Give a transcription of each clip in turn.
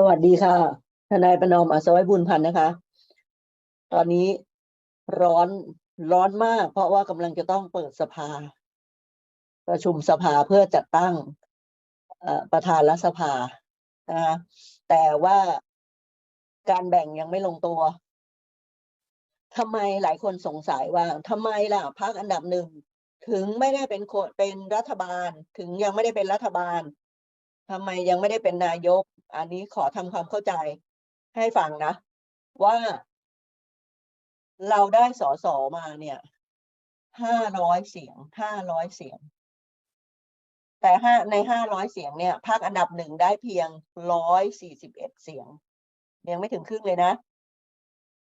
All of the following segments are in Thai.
สวัสดีค่ะ ทนายประนอมอัศวิบุญพันธ์นะคะ ตอนนี้ร้อนร้อนมาก เพราะว่ากำลังจะต้องเปิดสภา ประชุมสภาเพื่อจัดตั้งประธานรัฐสภานะคะแต่ว่าการแบ่งยังไม่ลงตัวทำไมหลายคนสงสัยว่าทำไมล่ะพรรคอันดับหนึ่งถึงไม่ได้เป็นคนเป็นรัฐบาล ถึงยังไม่ได้เป็นรัฐบาลทำไมยังไม่ได้เป็นนายก อันนี้ขอทำความเข้าใจให้ฟังนะ ว่า เราได้สอสอมาเนี่ยห้าร้อยเสียงห้าร้อยเสียง แต่ห้าในห้าร้อยเสียงเนี่ยพรรคอันดับหนึ่งได้เพียงร้อยสี่สิบเอ็ดเสียง ยังไม่ถึงครึ่งเลยนะ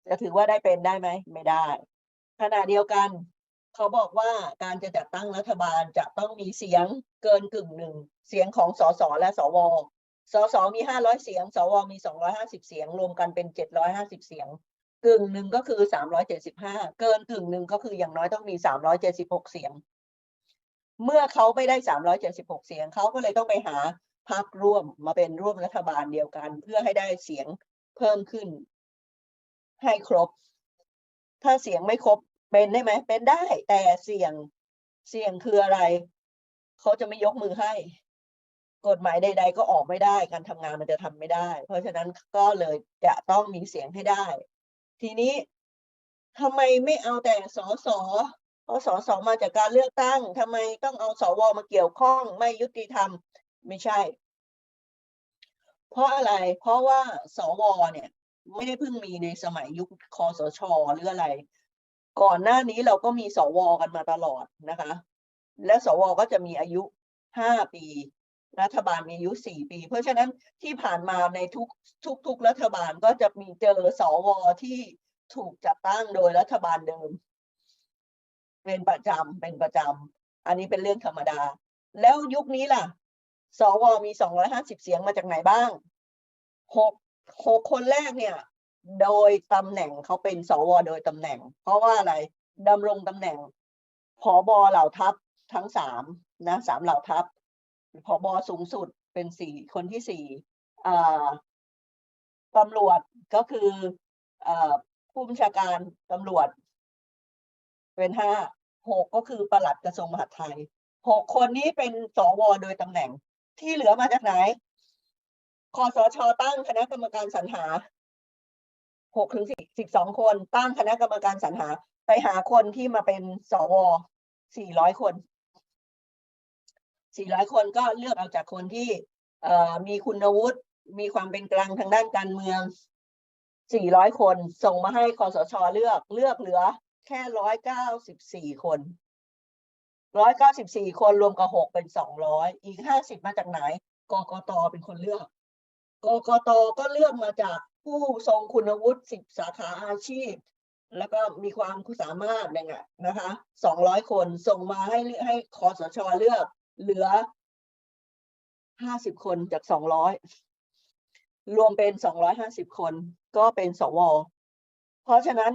จะถือว่าได้เป็นได้ไหมไม่ได้ขณะเดียวกันเขาบอกว่าการจะจัดตั้งรัฐบาลจะต้องมีเสียงเกินกึ่งหนึ่งเสียงของสสและสว สสมีห้าร้อยเสียง สวมีสองร้อยห้าสิบเสียง รวมกันเป็นเจ็ดร้อยห้าสิบเสียง กึ่งหนึ่งก็คือสามร้อยเจ็ดสิบห้าเกินกึ่งหนึ่งก็คืออย่างน้อยต้องมีสามร้อยเจ็ดสิบหกเสียง เมื่อเขาไม่ได้สามร้อยเจ็ดสิบหกเสียงเขาก็เลยต้องไปหาพรรคร่วมมาเป็นร่วมรัฐบาลเดียวกัน เพื่อให้ได้เสียงเพิ่มขึ้น ให้ครบ ถ้าเสียงไม่ครบเป็นได้ไหมเป็นได้แต่เสี่ยงเสี่ยงคืออะไร เขาจะไม่ยกมือให้ กฎหมายใด ๆ ก็ออกไม่ได้ การทำงานมันจะทำไม่ได้ เพราะฉะนั้นก็เลยจะต้องมีเสียงให้ได้ ทีนี้ทำไมไม่เอาแต่สสเพราะสสมาจากการเลือกตั้งทำไมต้องเอาสวมาเกี่ยวข้องไม่ยุติธรรมไม่ใช่ เพราะอะไร เพราะว่าสวเนี่ย ไม่ได้เพิ่งมีในสมัยยุคคอสชหรืออะไร ก่อนหน้านี้เราก็มีสวกันมาตลอดนะคะ และสวก็จะมีอายุห้าปี รัฐบาลมีอายุสี่ปี เพราะฉะนั้นที่ผ่านมาในทุกทุกทุกรัฐบาลก็จะมีเจอสวที่ถูกจัดตั้งโดยรัฐบาลเดิม เป็นประจำเป็นประจำอันนี้เป็นเรื่องธรรมดา แล้วยุคนี้ล่ะ สวมีสองร้อยห้าสิบเสียงมาจากไหนบ้างหกหกคนแรกเนี่ย โดยตำแหน่งเขาเป็นสวโดยตำแหน่ง เพราะว่าอะไรดำรงตำแหน่งผอบอเหล่าทัพทั้งสามนะสามเหล่าทัพ ผบอสูงสุดเป็นสี่คนที่สี่ตำรวจก็คือเอ่อผู้บัญชาการตำรวจ เป็นห้าหกก็คือปลัดกระทรวงมหาดไทยหกคนนี้เป็นสวโดยตำแหน่งที่เหลือมาจากไหนคอสชตั้งคณะกรรมการสรรหาหกถึงสิบสองคนตั้งคณะกรรมการสรรหา ไปหาคนที่มาเป็นสวสี่ร้อยคน สี่ร้อยคนก็เลือกเอาจากคนที่มีคุณวุฒิมีความเป็นกลางทางด้านการเมืองสี่ร้อยคนส่งมาให้คอสชเลือกเลือกเหลือแค่ร้อยเก้าสิบสี่คนร้อยเก้าสิบสี่คนรวมกับหกเป็นสองร้อยอีกห้าสิบมาจากไหนกกตเป็นคนเลือกกกตก็เลือกมาจากผู้ทรงคุณวุฒิสิบสาขาอาชีพ แล้วก็มีความสามารถเนี่ยนะคะสองร้อยคนส่งมาให้ให้คอสชเลือก เหลือห้าสิบคนจากสองร้อยรวมเป็นสองร้อยห้าสิบคน ก็เป็นสว เพราะฉะนั้น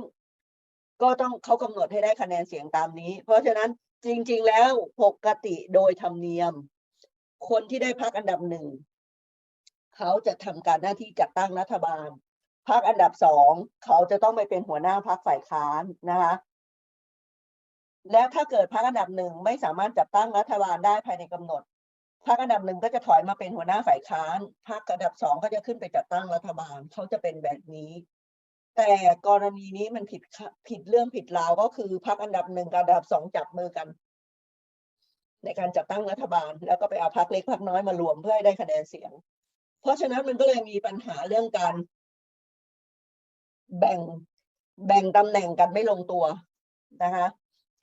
ก็ต้องเขากำหนดให้ได้คะแนนเสียงตามนี้ เพราะฉะนั้นจริง ๆ แล้วปกติโดยธรรมเนียม คนที่ได้พักอันดับหนึ่งเขาจะทำการหน้าที่จัดตั้งรัฐบาลพักอันดับสองเขาจะต้องไปเป็นหัวหน้าพักฝ่ายค้านนะคะ แล้วถ้าเกิดพักอันดับหนึ่งไม่สามารถจัดตั้งรัฐบาลได้ภายในกำหนดพักอันดับหนึ่งก็จะถอยมาเป็นหัวหน้าฝ่ายค้านพักอันดับสองก็จะขึ้นไปจัดตั้งรัฐบาลเขาจะเป็นแบบนี้ แต่กรณีนี้มันผิดผิดเรื่องผิดราวก็คือพักอันดับหนึ่งกับอันดับสองจับมือกัน ในการจัดตั้งรัฐบาล แล้วก็ไปเอาพักเล็กพักน้อยมารวมเพื่อให้ได้คะแนนเสียง เพราะฉะนั้นมันก็เลยมีปัญหาเรื่องการแบ่งแบ่งตำแหน่งกันไม่ลงตัวนะคะ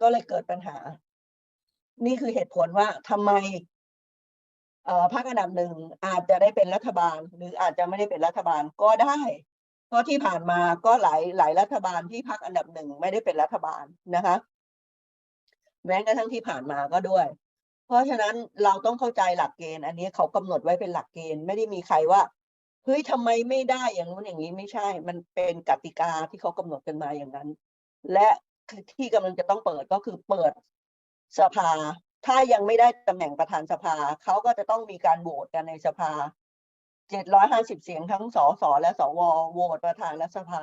ก็เลยเกิดปัญหา นี่คือเหตุผลว่าทำไมพรรคอันดับหนึ่งอาจจะได้เป็นรัฐบาล หรืออาจจะไม่ได้เป็นรัฐบาลก็ได้ เพราะที่ผ่านมาก็หลายหลายรัฐบาลที่พรรคอันดับหนึ่งไม่ได้เป็นรัฐบาลนะคะ แม้กระทั่งที่ผ่านมาก็ด้วย เพราะฉะนั้นเราต้องเข้าใจหลักเกณฑ์ อันนี้เขากำหนดไว้เป็นหลักเกณฑ์ไม่ได้มีใครว่าเฮ้ยทำไมไม่ได้อย่างนู้นอย่างนี้ไม่ใช่ มันเป็นกติกาที่เขากำหนดกันมาอย่างนั้น และ ที่กำลังจะต้องเปิดก็คือเปิดสภา ถ้ายังไม่ได้ตำแหน่งประธานสภา เขาก็จะต้องมีการโหวตกันในสภาเจ็ดร้อยห้าสิบเสียงทั้งสสและสวโหวตประธานรัฐสภา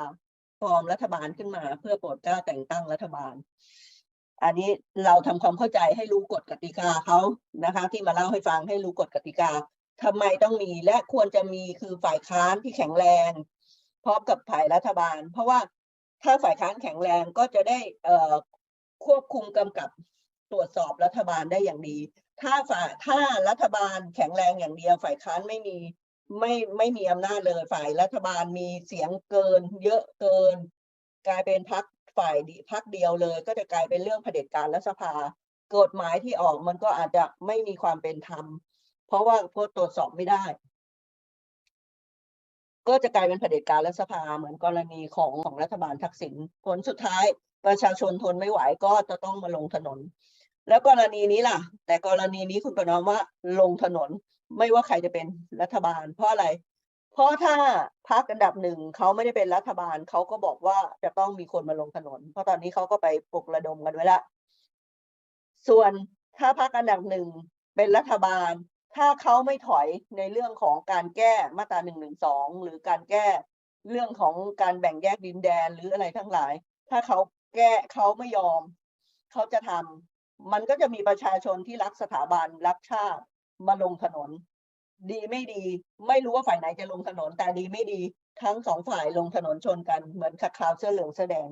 ฟอร์มรัฐบาลขึ้นมา เพื่อโปรดเกล้าแต่งตั้งรัฐบาล อันนี้เราทำความเข้าใจให้รู้กฎกติกาเขานะคะ ที่มาเล่าให้ฟังให้รู้กฎกติกาทำไมต้องมีและควรจะมีคือฝ่ายค้านที่แข็งแรง พร้อมกับฝ่ายรัฐบาล เพราะว่า ถ้าฝ่ายค้านแข็งแรงก็จะได้ควบคุมกำกับตรวจสอบรัฐบาลได้อย่างดี ถ้าฝ่ายถ้ารัฐบาลแข็งแรงอย่างเดียว ฝ่ายค้านไม่มีไม่ไม่มีอำนาจเลยฝ่ายรัฐบาลมีเสียงเกิน เยอะเกิน กลายเป็นพักฝ่ายพักเดียวเลย ก็จะกลายเป็นเรื่องเผด็จการรัฐสภากฎหมายที่ออกมันก็อาจจะไม่มีความเป็นธรรม เพราะว่าพตรวจสอบไม่ได้ ก็จะกลายเป็นเผด็จการรัฐสภาเหมือนกรณีของของรัฐบาลทักษิณผลสุดท้ายประชาชนทนไม่ไหวก็จะต้องมาลงถนน แล้วกรณีนี้ล่ะ แต่กรณีนี้คุณประนอมว่าลงถนนไม่ว่าใครจะเป็นรัฐบาล เพราะอะไร เพราะถ้าพรรคอันดับหนึ่งเขาไม่ได้เป็นรัฐบาลเขาก็บอกว่าจะต้องมีคนมาลงถนน เพราะตอนนี้เขาก็ไปปลุกระดมกันไว้ละ ส่วนถ้าพรรคอันดับหนึ่งเป็นรัฐบาล ถ้าเขาไม่ถอยในเรื่องของการแก้มาตราหนึ่งหนึ่งสองหรือการแก้เรื่องของการแบ่งแยกดินแดนหรืออะไรทั้งหลาย ถ้าเขาแก้เขาไม่ยอม เขาจะทำมันก็จะมีประชาชนที่รักสถาบันรักชาติมาลงถนน ดีไม่ดี ไม่รู้ว่าฝ่ายไหนจะลงถนน แต่ดีไม่ดี ทั้งสองฝ่ายลงถนนชนกันเหมือนขัดขาวเสื้อเหลืองเสื้อแดง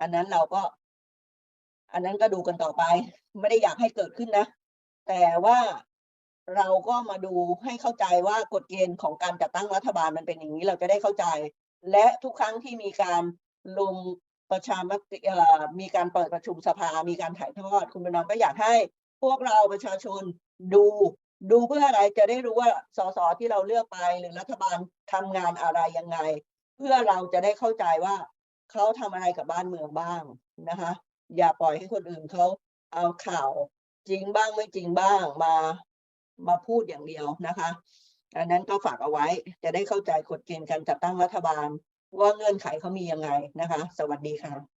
อันนั้นเราก็ อันนั้นก็ดูกันต่อไป ไม่ได้อยากให้เกิดขึ้นนะ แต่ว่า เราก็มาดูให้เข้าใจว่ากฎเกณฑ์ของการจัดตั้งรัฐบาลมันเป็นอย่างนี้เราจะได้เข้าใจ และทุกครั้งที่มีการลงประชามติมีการเปิดประชุมสภา มีการถ่ายทอด คุณประนอมก็อยากให้ พวกเราประชาชนดูดูเพื่ออะไรจะได้รู้ว่าสสที่เราเลือกไปหรือรัฐบาลทำงานอะไรยังไง เพื่อเราจะได้เข้าใจว่าเขาทำอะไรกับบ้านเมืองบ้างนะคะ อย่าปล่อยให้คนอื่นเขาเอาข่าวจริงบ้างไม่จริงบ้างมา มาพูดอย่างเดียวนะคะอันนั้นก็ฝากเอาไว้จะได้เข้าใจกฎเกณฑ์การจัดตั้งรัฐบาล ว่าเงื่อนไขเขามียังไงนะคะ สวัสดีค่ะ